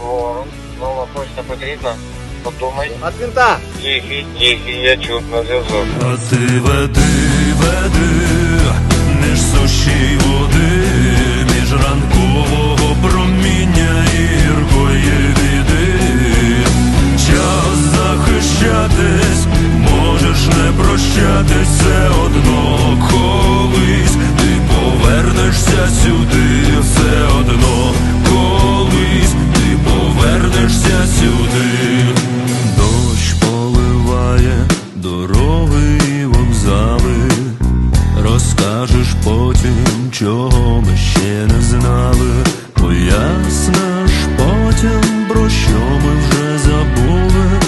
Нова почта потрібна. Подумай. От винта. Тихий, тихий, я чув на зв'язок. А ти веди, веди, між суші води, потім, чого ми ще не знали. Поясниш потім, про що ми вже забули.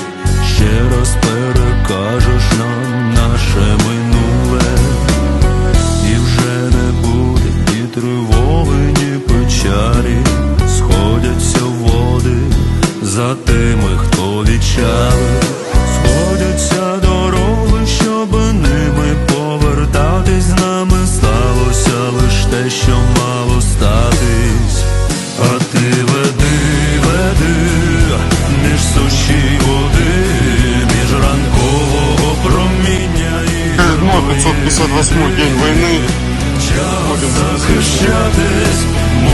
Ще раз перекажеш нам наше минуле, і вже не буде ні тривоги, ні печалі, сходяться води за тими, хто відчали, між води, між ранкового проміння і Седьмой, 558 день войны. Час захищатись,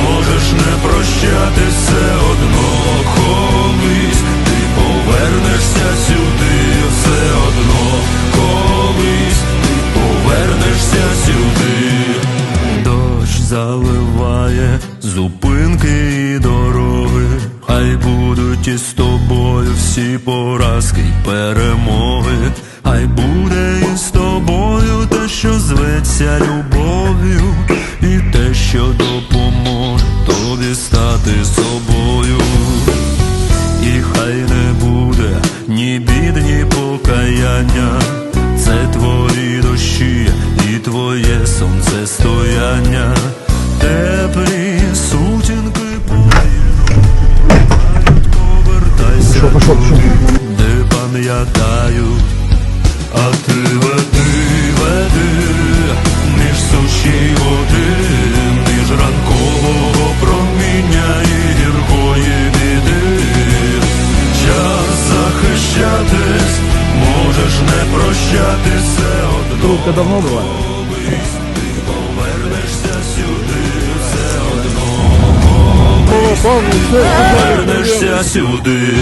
можеш не прощатись все одно колись ти повернешся сюди, все одно колись ти повернешся сюди. Дощ заливає зупинки і дороги, хай будуть із тобою всі поразки й перемоги, хай буде із тобою те, що зветься любов'ю, і те, що допоможе тобі стати собою. І хай не буде ні бід, ні покаяння, це твої дощі і твоє сонцестояння, теплі захищатись, можеш не прощати все одно. Трубка давно була? Ти повернешся сюди, все одно повернешся сюди.